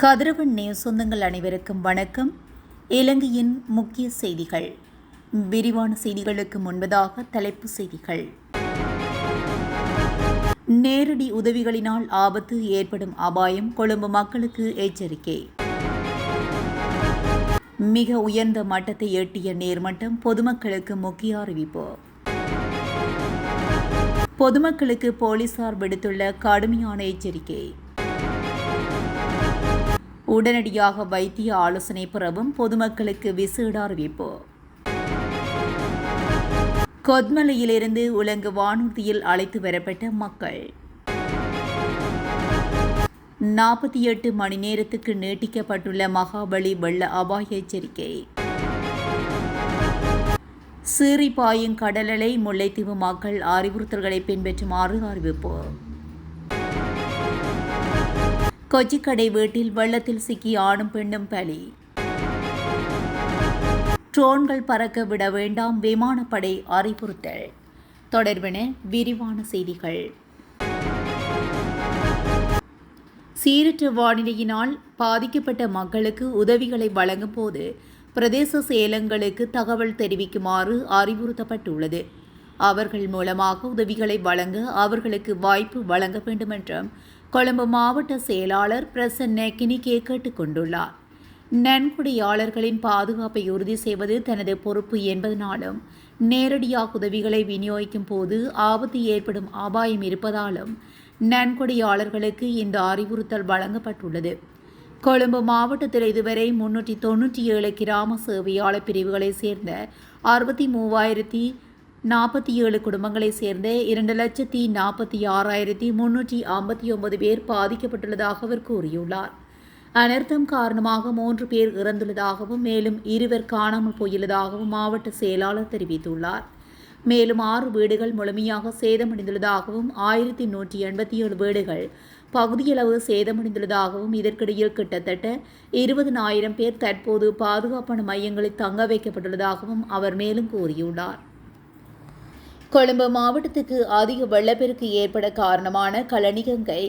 கதிரவன் news சொந்தங்கள் அனைவருக்கும் வணக்கம். இலங்கையின் முக்கிய செய்திகள். விரிவான செய்திகளுக்கு முன்பதாக தலைப்பு செய்திகள். நேரடி உதவிகளினால் ஆபத்து ஏற்படும் அபாயம் கொழும்பு மக்களுக்கு எச்சரிக்கை. மிக உயர்ந்த மட்டத்தை எட்டிய நேர்மட்டம் பொதுமக்களுக்கு முக்கிய அறிவிப்பு. பொதுமக்களுக்கு போலீசார் விடுத்துள்ள கடுமையான எச்சரிக்கை. உடனடியாக வைத்திய ஆலோசனை பெறவும் பொதுமக்களுக்கு விசேட அறிவிப்பு. கொத்மலையிலிருந்து உலங்கு வானூர்தியில் அழைத்து வரப்பட்ட மக்கள். நாற்பத்தி எட்டு மணி நேரத்துக்கு நீட்டிக்கப்பட்டுள்ள மகாபலி வெள்ள அபாய எச்சரிக்கை. சீறி பாயும் கடலலை முல்லைத்தீவு மக்கள் அறிவுறுத்தல்களை பின்பற்றுமாறு அறிவிப்பு. கொச்சிக்கடை வீட்டில் வெள்ளத்தில் சிக்கி ஆணும் பெண்ணும் பலி. ட்ரோன்கள் பறக்க விட வேண்டாம் விமானப்படை அறிவுறுத்தல். தொடர்பென விரிவான செய்திகள். சீரற்ற வானிலையினால் பாதிக்கப்பட்ட மக்களுக்கு உதவிகளை வழங்கும் போது பிரதேச சேலங்களுக்கு தகவல் தெரிவிக்குமாறு அறிவுறுத்தப்பட்டுள்ளது. அவர்கள் மூலமாக உதவிகளை வழங்க அவர்களுக்கு வாய்ப்பு வழங்க வேண்டும் என்றும் கொழும்பு மாவட்ட செயலாளர் பிரசன்ன கினிகே கேட்டுக்கொண்டுள்ளார். நன்கொடையாளர்களின் பாதுகாப்பை உறுதி செய்வது தனது பொறுப்பு என்பதனாலும் நேரடியாக உதவிகளை விநியோகிக்கும் போது ஆபத்து ஏற்படும் அபாயம் இருப்பதாலும் நன்கொடையாளர்களுக்கு இந்த அறிவுறுத்தல் வழங்கப்பட்டுள்ளது. கொழும்பு மாவட்டத்தில் இதுவரை முன்னூற்றி தொன்னூற்றி ஏழு கிராம சேவையாளர் பிரிவுகளைச் சேர்ந்த அறுபத்தி மூவாயிரத்தி நாற்பத்தி ஏழு குடும்பங்களைச் சேர்ந்த இரண்டு லட்சத்தி நாற்பத்தி ஆறாயிரத்தி முன்னூற்றி ஐம்பத்தி ஒன்பது பேர் பாதிக்கப்பட்டுள்ளதாக அவர் கூறியுள்ளார். அனர்த்தம் காரணமாக மூன்று பேர் இறந்துள்ளதாகவும் மேலும் இருவர் காணாமல் போயுள்ளதாகவும் மாவட்ட செயலாளர் தெரிவித்துள்ளார். மேலும் ஆறு வீடுகள் முழுமையாக சேதமடைந்துள்ளதாகவும் ஆயிரத்தி நூற்றி எண்பத்தி ஏழு வீடுகள் பகுதியளவு சேதமடைந்துள்ளதாகவும் இதற்கிடையில் கிட்டத்தட்ட இருபதனாயிரம் பேர் தற்போது பாதுகாப்பான மையங்களில் தங்க வைக்கப்பட்டுள்ளதாகவும் அவர் மேலும் கூறியுள்ளார். கொழும்பு மாவட்டத்துக்கு அதிக வெள்ளப்பெருக்கு ஏற்பட காரணமான கலனிகங்கை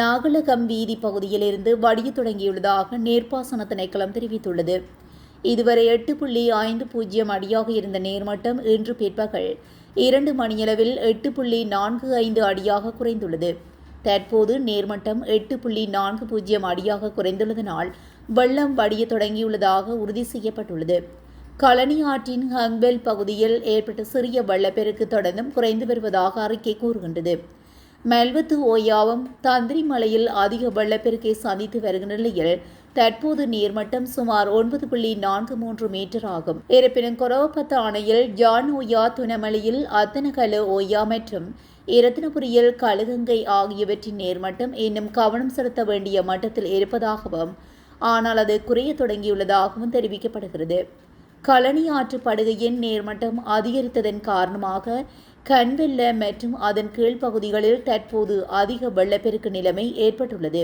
நாகலகம் வீதி பகுதியிலிருந்து வடிய தொடங்கியுள்ளதாக நீர்ப்பாசன திணைக்களம் தெரிவித்துள்ளது. இதுவரை எட்டு புள்ளி ஐந்து பூஜ்ஜியம் அடியாக இருந்த நீர்மட்டம் இன்று பிற்பகல் இரண்டு மணியளவில் எட்டு புள்ளி நான்கு ஐந்து அடியாக குறைந்துள்ளது. தற்போது நீர்மட்டம் எட்டு புள்ளி நான்கு பூஜ்ஜியம் அடியாக குறைந்துள்ளதனால் வெள்ளம் வடிய தொடங்கியுள்ளதாக உறுதி செய்யப்பட்டுள்ளது. களனி ஆற்றின் ஹங்பெல் பகுதியில் ஏற்பட்ட சிறிய வெள்ளப்பெருக்கு தொடர்ந்தும் குறைந்து வருவதாக அறிக்கை கூறுகின்றது. மெல்வத்து ஓயாவும் தந்திரி மலையில் அதிக வெள்ளப்பெருக்கை சந்தித்து வருகின்ற நிலையில் தற்போது நீர்மட்டம் சுமார் ஒன்பது புள்ளி நான்கு மூன்று மீட்டர் ஆகும். இருப்பினும் கொரோபத்த அணையில் ஜான் ஓயா துணமலையில் அத்தனகல ஓயா மற்றும் இரத்தினபுரியில் கழுகங்கை ஆகியவற்றின் நீர்மட்டம் இன்னும் கவனம் செலுத்த வேண்டிய மட்டத்தில் இருப்பதாகவும் ஆனால் அது குறைய தொடங்கியுள்ளதாகவும் தெரிவிக்கப்படுகிறது. களனி ஆற்று படுகையின் நேர்மட்டம் அதிகரித்ததன் காரணமாக கண்வெல்ல மற்றும் அதன் கீழ்ப்பகுதிகளில் தற்போது அதிக வெள்ளப்பெருக்கு நிலைமை ஏற்பட்டுள்ளது.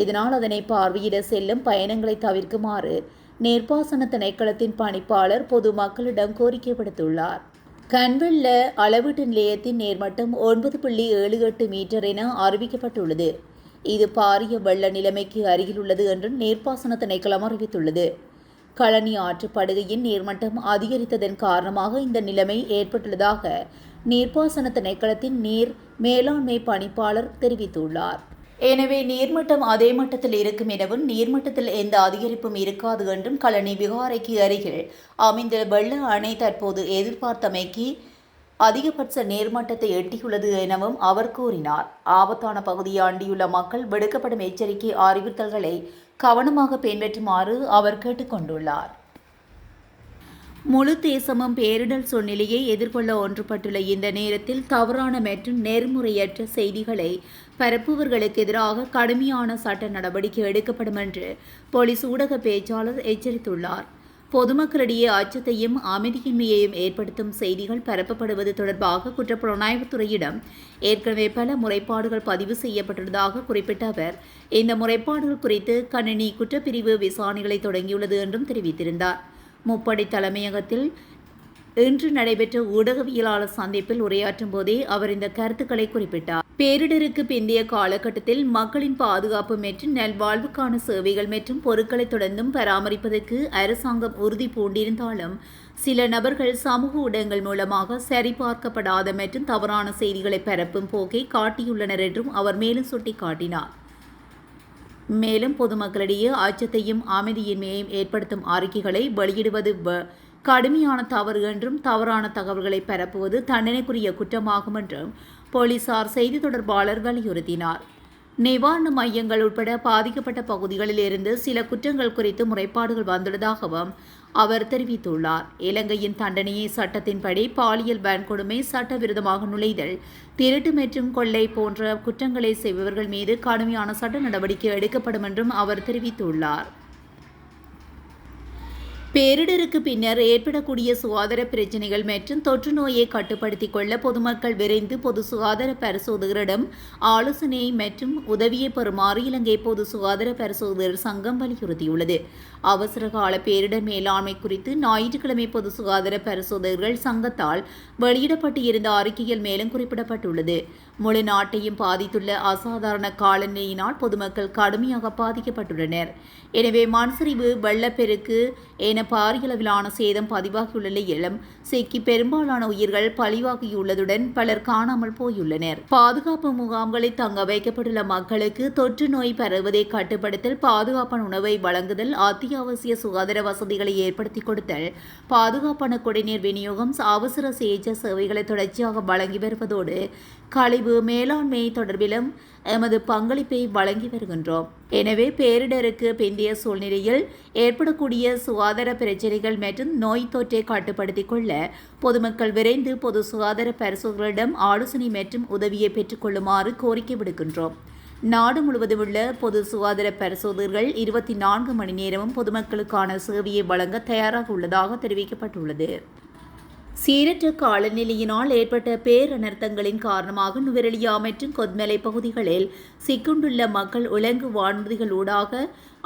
இதனால் அதனை பார்வையிட செல்லும் பயணங்களை தவிர்க்குமாறு நீர்ப்பாசன திணைக்களத்தின் பணிப்பாளர் பொதுமக்களிடம் கோரிக்கை விடுத்துள்ளார் கண்வெல்ல அளவீட்டு நிலையத்தின் நேர்மட்டம் ஒன்பது புள்ளி ஏழு எட்டு மீட்டர் என அறிவிக்கப்பட்டுள்ளது. இது பாரிய வெள்ள நிலைமைக்கு அருகில் உள்ளது என்று நீர்ப்பாசன திணைக்களம் அறிவித்துள்ளது. கழனி ஆற்று படுகையின் நீர்மட்டம் அதிகரித்ததன் காரணமாக இந்த நிலைமை ஏற்பட்டுள்ளதாக நீர்ப்பாசன திணைக்களத்தின் நீர் மேலாண்மை பணிப்பாளர் தெரிவித்துள்ளார். எனவே நீர்மட்டம் அதே மட்டத்தில் இருக்கும் எனவும் நீர்மட்டத்தில் எந்த அதிகரிப்பும் இருக்காது என்றும் கழனி விகாரைக்கு அருகில் அமைந்த வெள்ள அணை தற்போது எதிர்பார்த்தமைக்கு அதிகபட்ச நேர்மட்டத்தை எட்டியுள்ளது எனவும் அவர் கூறினார். ஆபத்தான பகுதியை அண்டியுள்ள மக்கள் விடுக்கப்படும் எச்சரிக்கை அறிவுறுத்தல்களை கவனமாக பின்பற்றுமாறு அவர் கேட்டுக்கொண்டுள்ளார். முழு தேசமும் பேரிடர் சூழ்நிலையை எதிர்கொள்ள ஒன்றுபட்டுள்ள இந்த நேரத்தில் தவறான மற்றும் நெறிமுறையற்ற செய்திகளை பரப்புவர்களுக்கு எதிராக கடுமையான சட்ட நடவடிக்கை எடுக்கப்படும் என்று போலீஸ் ஊடக பேச்சாளர் எச்சரித்துள்ளார். பொதுமக்களிடையே அச்சத்தையும் அமைதியின்மையையும் ஏற்படுத்தும் செய்திகள் பரப்பப்படுவது தொடர்பாக குற்றப்புலனாய்வுத்துறையிடம் ஏற்கனவே பல முறைப்பாடுகள் பதிவு செய்யப்பட்டுள்ளதாக குறிப்பிட்ட அவர் இந்த முறைப்பாடுகள் குறித்து கணினி குற்றப்பிரிவு விசாரணைகளை தொடங்கியுள்ளது என்றும் தெரிவித்திருந்தார். முப்படை தலைமையகத்தில் இன்று நடைபெற்ற ஊடகவியலாளர் சந்திப்பில் உரையாற்றும் போதே அவர் இந்த கருத்துக்களை குறிப்பிட்டார். பேரிடருக்கு பிந்தைய காலகட்டத்தில் மக்களின் பாதுகாப்பு மற்றும் நல்வாழ்வுக்கான சேவைகள் மற்றும் பொருட்களை தொடர்ந்தும் பராமரிப்பதற்கு அரசாங்கம் உறுதி பூண்டிருந்தாலும் சில நபர்கள் சமூக ஊடகங்கள் மூலமாக சரிபார்க்கப்படாத மற்றும் தவறான செய்திகளை பரப்பும் போக்கை காட்டியுள்ளனர் என்றும் அவர் மேலும் சுட்டிக்காட்டினார். மேலும் பொதுமக்களிடையே அச்சத்தையும் அமைதியின்மையையும் ஏற்படுத்தும் அறிக்கைகளை வெளியிடுவது கடுமையான தவறு என்றும் தவறான தகவல்களை பரப்புவது தண்டனைக்குரிய குற்றமாகும் என்றும் போலீசார் செய்தி தொடர்பாளர் வலியுறுத்தினார். நிவாரண மையங்கள் உட்பட பாதிக்கப்பட்ட பகுதிகளில் இருந்து சில குற்றங்கள் குறித்து முறைப்பாடுகள் வந்துள்ளதாகவும் அவர் தெரிவித்துள்ளார். இலங்கையின் தண்டனையை சட்டத்தின்படி பாலியல் வன்கொடுமை சட்டவிரோதமாக நுழைதல் திருட்டு மற்றும் கொள்ளை போன்ற குற்றங்களை செய்பவர்கள் மீது கடுமையான சட்ட நடவடிக்கை எடுக்கப்படும் என்றும் அவர் தெரிவித்துள்ளார். பேரிடருக்கு பின்னர் ஏற்படக்கூடிய சுகாதார பிரச்சினைகள் மற்றும் தொற்று நோயை கட்டுப்படுத்திக் கொள்ள பொதுமக்கள் விரைந்து பொது சுகாதார பரிசோதகரிடம் ஆலோசனை மற்றும் உதவியை பெறுமாறு இலங்கை பொது சுகாதார பரிசோதகர் சங்கம் வலியுறுத்தியுள்ளது. அவசர கால பேரிடர் மேலாண்மை குறித்து ஞாயிற்றுக்கிழமை பொது சுகாதார பரிசோதகர்கள் சங்கத்தால் வெளியிடப்பட்டு இருந்த அறிக்கையில் மேலும் குறிப்பிடப்பட்டுள்ளது. முழு நாட்டையும் பாதித்துள்ள அசாதாரண காலநிலையினால் பொதுமக்கள் கடுமையாக பாதிக்கப்பட்டுள்ளனர். எனவே மண்சரிவு வெள்ளப்பெருக்கு என பாரியளவிலான சேதம் பதிவாகியுள்ள நிலையிலும் சிக்கி பெரும்பாலான உயிர்கள் பழிவாகியுள்ளதுடன் பலர் காணாமல் போயுள்ளனர். பாதுகாப்பு முகாம்களில் தங்க வைக்கப்பட்டுள்ள மக்களுக்கு தொற்று நோய் பரவுவதை கட்டுப்படுத்தல் பாதுகாப்பான உணவை வழங்குதல் அத்தியாவசிய சுகாதார வசதிகளை ஏற்படுத்தி கொடுத்தல் பாதுகாப்பான குடிநீர் விநியோகம் அவசர சிகிச்சை சேவைகளை தொடர்ச்சியாக வழங்கி வருவதோடு கழிவு மேலாண்மை தொடர்பிலும் எமது பங்களிப்பை வழங்கி வருகின்றோம். எனவே பேரிடருக்கு பிந்தைய சூழ்நிலையில் ஏற்படக்கூடிய சுகாதார பிரச்சினைகள் மற்றும் நோய் தொற்றை கட்டுப்படுத்திக் கொள்ள பொதுமக்கள் விரைந்து பொது சுகாதார பரிசோதர்களிடம் ஆலோசனை மற்றும் உதவியை பெற்றுக்கொள்ளுமாறு கோரிக்கை விடுக்கின்றோம். நாடு முழுவதும் உள்ள பொது சுகாதார பரிசோதகர்கள் இருபத்தி நான்கு மணி நேரமும் பொதுமக்களுக்கான சேவையை வழங்க தயாராக உள்ளதாக தெரிவிக்கப்பட்டுள்ளது. சீரற்ற காலநிலையினால் ஏற்பட்ட பேரனர்த்தங்களின் காரணமாக நுவரெலியா மற்றும் கொத்மலை பகுதிகளில் சிக்குண்டுள்ள மக்கள் உலங்கு வானூர்திகளூடாக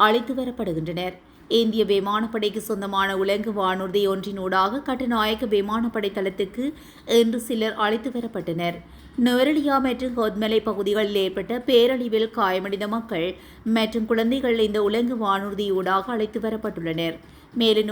அழைத்து வரப்படுகின்றனர். இந்திய விமானப்படைக்கு சொந்தமான உலங்கு வானூர்தி ஒன்றினூடாக கட்டுநாயக்க விமானப்படை தளத்துக்கு இன்று சிலர் அழைத்து வரப்பட்டனர். நுவரெலியா மற்றும் கொத்மலை பகுதிகளில் ஏற்பட்ட பேரழிவில் காயமடைந்த மக்கள் மற்றும் குழந்தைகள் இந்த உலங்கு வானூர்தியூடாக அழைத்து வரப்பட்டுள்ளனர். மேலும்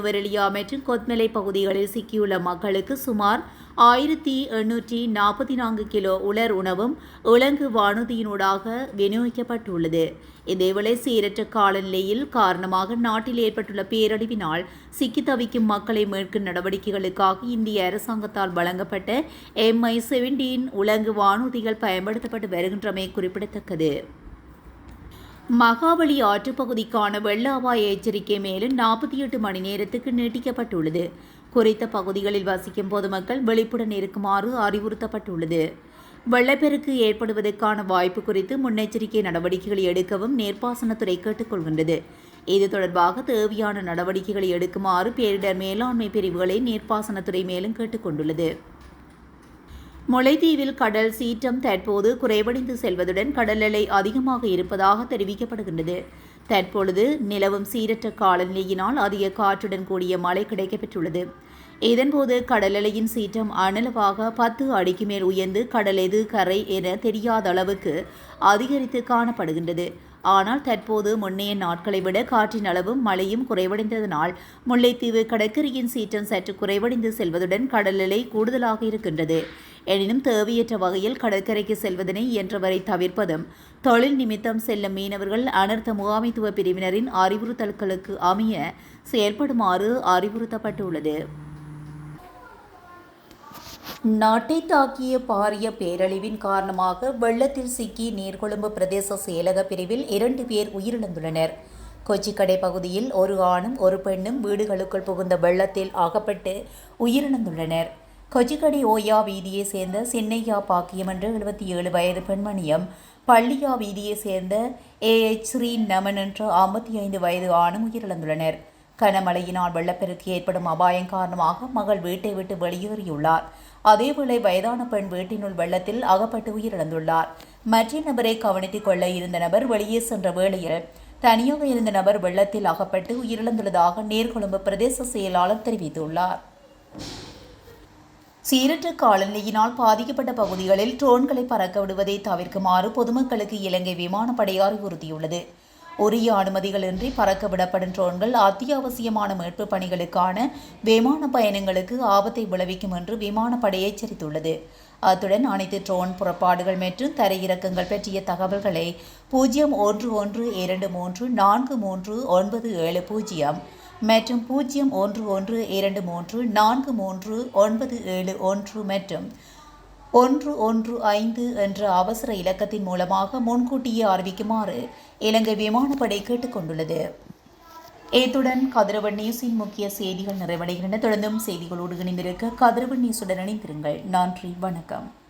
மற்றும் கொத்மலை பகுதிகளில் சிக்கியுள்ள மக்களுக்கு சுமார் ஆயிரத்தி எண்ணூற்றி நாற்பத்தி நான்கு கிலோ உலர் உணவும் உலங்கு வானூர்தியினூடாக விநியோகிக்கப்பட்டுள்ளது. இதேவேளை சீரற்ற காலநிலையில் காரணமாக நாட்டில் ஏற்பட்டுள்ள பேரழிவினால் சிக்கி தவிக்கும் மக்களை மீட்கும் நடவடிக்கைகளுக்காக இந்திய அரசாங்கத்தால் வழங்கப்பட்ட எம்ஐ செவன்டீன் உலங்கு வானூர்திகள் பயன்படுத்தப்பட்டு வருகின்றமை குறிப்பிடத்தக்கது. மகாபலி ஆற்றுப்பகுதிக்கான வெள்ள அபாய எச்சரிக்கை மேலும் நாற்பத்தி எட்டு மணி நேரத்துக்கு நீட்டிக்கப்பட்டுள்ளது. குறித்த பகுதிகளில் வசிக்கும் பொதுமக்கள் விழிப்புடன் இருக்குமாறு அறிவுறுத்தப்பட்டுள்ளது. வெள்ளப்பெருக்கு ஏற்படுவதற்கான வாய்ப்பு குறித்து முன்னெச்சரிக்கை நடவடிக்கைகளை எடுக்கவும் நீர்ப்பாசனத்துறை கேட்டுக்கொள்கின்றது இது தொடர்பாக தேவையான நடவடிக்கைகளை எடுக்குமாறு பேரிடர் மேலாண்மை பிரிவுகளை நீர்ப்பாசனத்துறை மேலும் கேட்டுக்கொண்டுள்ளது முல்லைத்தீவில் கடல் சீற்றம் தற்போது குறைவடைந்து செல்வதுடன் கடல் அலை அதிகமாக இருப்பதாக தெரிவிக்கப்படுகின்றது. தற்பொழுது நிலவும் சீரற்ற காலநிலையினால் அதிக காற்றுடன் கூடிய மழை கிடைக்கப்பெற்றுள்ளது. இதன்போது கடலலையின் சீற்றம் அனளவாக பத்து அடிக்கு மேல் உயர்ந்து கடல் எது கரை என தெரியாத அளவுக்கு அதிகரித்து காணப்படுகின்றது. ஆனால் தற்போது முன்னைய நாட்களை விட காற்றின் அளவும் மழையும் குறைவடைந்ததனால் முல்லைத்தீவு கடற்கரையின் சீற்றம் சற்று குறைவடைந்து செல்வதுடன் கடல் கூடுதலாக இருக்கின்றது. எனினும் தேவையற்ற வகையில் கடற்கரைக்கு செல்வதனை இயன்றவரை தவிர்ப்பதும் தொழில் நிமித்தம் செல்லும் மீனவர்கள் அனர்த்த முகாமைத்துவ பிரிவினரின் அறிவுறுத்தல்களுக்கு அமைய செயல்படுமாறு அறிவுறுத்தப்பட்டுள்ளது. நாட்டை தாக்கிய பாரிய பேரழிவின் காரணமாக வெள்ளத்தில் சிக்கி நீர்கொழும்பு பிரதேச செயலக பிரிவில் இரண்டு பேர் உயிரிழந்துள்ளனர். கொச்சிக்கடை பகுதியில் ஒரு ஆணும் ஒரு பெண்ணும் வீடுகளுக்குள் புகுந்த வெள்ளத்தில் அகப்பட்டு உயிரிழந்துள்ளனர். கொச்சிக்கடை ஓயா வீதியை சேர்ந்த சின்னையா பாக்கியம் என்ற எழுபத்தி ஏழு வயது பெண்மணியம் பள்ளியா வீதியை சேர்ந்த ஏ எச் ஸ்ரீ நமன் என்ற ஐம்பத்தி ஐந்து வயது ஆணும் உயிரிழந்துள்ளனர். கனமழையினால் வெள்ளப்பெருக்கு ஏற்படும் அபாயம் காரணமாக மகள் வீட்டை விட்டு வெளியேறியுள்ளார். அதேவேளை வயதான பெண் வீட்டினுள் வெள்ளத்தில் அகப்பட்டு உயிரிழந்துள்ளார். மற்ற நபரை கவனித்துக் கொள்ள இருந்த நபர் வெளியே சென்ற வேளையில் தனியாக இருந்த நபர் வெள்ளத்தில் அகப்பட்டு உயிரிழந்துள்ளதாக நேர்கொழும்பு பிரதேச செயலாளர் தெரிவித்துள்ளார். சீரற்ற காலநிலையினால் பாதிக்கப்பட்ட பகுதிகளில் ட்ரோன்களை பறக்க விடுவதை தவிர்க்குமாறு பொதுமக்களுக்கு இலங்கை விமானப்படை அறிவுறுத்தியுள்ளது உரிய அனுமதிகளின்றி பறக்க விடப்படும் ட்ரோன்கள் அத்தியாவசியமான மீட்பு பணிகளுக்கான விமான பயணங்களுக்கு ஆபத்தை விளைவிக்கும் என்று விமானப்படை எச்சரித்துள்ளது. அத்துடன் அனைத்து ட்ரோன் புறப்பாடுகள் மற்றும் தரையிறக்கங்கள் பற்றிய தகவல்களை பூஜ்ஜியம் ஒன்று ஒன்று இரண்டு மூன்று நான்கு மூன்று ஒன்பது ஏழு பூஜ்ஜியம் மற்றும் பூஜ்ஜியம் ஒன்று ஒன்று இரண்டு மூன்று நான்கு மூன்று ஒன்பது ஏழு ஒன்று மற்றும் ஒன்று ஒன்று ஐந்து என்ற அவசர இலக்கத்தின் மூலமாக முன்கூட்டியே அறிவிக்குமாறு இலங்கை விமானப்படை கேட்டுக்கொண்டுள்ளது. இத்துடன் கதிரவன் நியூஸின் முக்கிய செய்திகள் நிறைவடைகின்றன. தொடர்ந்தும் செய்திகளோடு இணைந்திருக்க கதிரவன் நியூஸுடன் இணைந்திருங்கள். நன்றி. வணக்கம்.